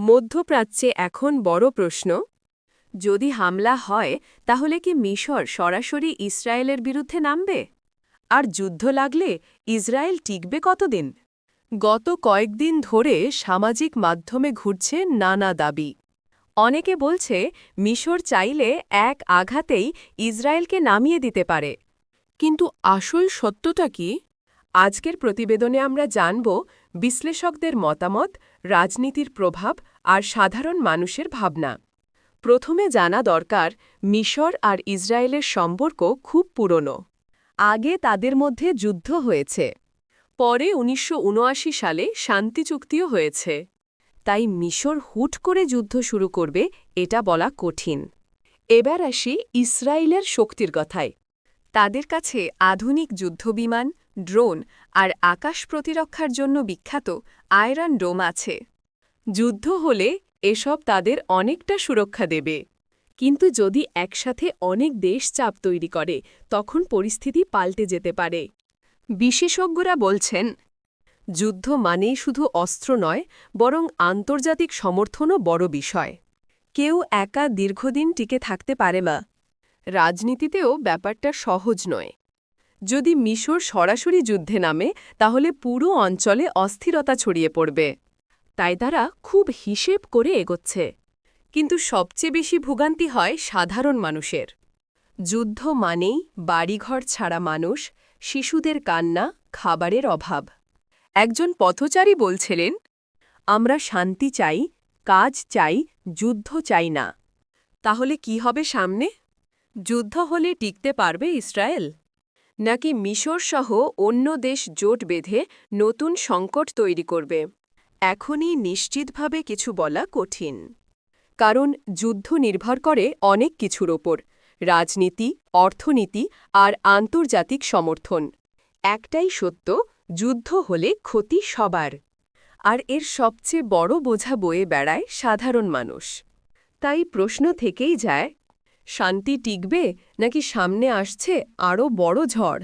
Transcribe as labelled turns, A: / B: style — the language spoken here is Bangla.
A: মধ্যপ্রাচ্যে এখন বড় প্রশ্ন, যদি হামলা হয়, তাহলে কি মিশর সরাসরি ইসরায়েলের বিরুদ্ধে নামবে? আর যুদ্ধ লাগলে ইসরায়েল টিকবে কতদিন? গত কয়েকদিন ধরে সামাজিক মাধ্যমে ঘুরছে নানা দাবি। অনেকে বলছে, মিশর চাইলে এক আঘাতেই ইসরায়েলকে নামিয়ে দিতে পারে। কিন্তু আসল সত্যটা কি? আজকের প্রতিবেদনে আমরা জানব বিশ্লেষকদের মতামত, রাজনীতির প্রভাব আর সাধারণ মানুষের ভাবনা। প্রথমে জানা দরকার, মিশর আর ইসরায়েলের সম্পর্ক খুব পুরনো। আগে তাদের মধ্যে যুদ্ধ হয়েছে। পরে উনিশশো উনআশি সালে শান্তি চুক্তিও হয়েছে। তাই মিশর হুট করে যুদ্ধ শুরু করবে, এটা বলা কঠিন। এবার আসি ইসরায়েলের শক্তির কথায়। তাদের কাছে আধুনিক যুদ্ধবিমান, ড্রোন আর আকাশ প্রতিরক্ষার জন্য বিখ্যাত আয়রন ডোম আছে। যুদ্ধ হলে এসব তাদের অনেকটা সুরক্ষা দেবে। কিন্তু যদি একসাথে অনেক দেশ চাপ তৈরি করে, তখন পরিস্থিতি পাল্টে যেতে পারে। বিশেষজ্ঞরা বলছেন, যুদ্ধ মানেই শুধু অস্ত্র নয়, বরং আন্তর্জাতিক সমর্থনও বড় বিষয়। কেউ একা দীর্ঘদিন টিকে থাকতে পারে না রাজনীতিতেও ব্যাপারটা সহজ নয়। যদি মিশর সরাসরি যুদ্ধে নামে, তাহলে পুরো অঞ্চলে অস্থিরতা ছড়িয়ে পড়বে। তাই তারা খুব হিসেব করে এগোচ্ছে। কিন্তু সবচেয়ে বেশি ভোগান্তি হয় সাধারণ মানুষের। যুদ্ধ মানেই বাড়িঘর ছাড়া মানুষ, শিশুদের কান্না, খাবারের অভাব। একজন পথচারী বলছিলেন, আমরা শান্তি চাই, কাজ চাই, যুদ্ধ চাই না। তাহলে কি হবে সামনে? যুদ্ধ হলে টিকতে পারবে ইসরায়েল? নাকি মিশর সহ অন্য দেশ জোট বেঁধে নতুন সংকট তৈরি করবে? এখনই নিশ্চিতভাবে কিছু বলা কঠিন। কারণ যুদ্ধ নির্ভর করে অনেক কিছুর ওপর। রাজনীতি, অর্থনীতি আর আন্তর্জাতিক সমর্থন। একটাই সত্য, যুদ্ধ হলে ক্ষতি সবার। আর এর সবচেয়ে বড় বোঝা বয়ে বেড়ায় সাধারণ মানুষ। তাই প্রশ্ন থেকেই যায়, শান্তি টিকবে নাকি সামনে আসছে আরও বড় ঝড়?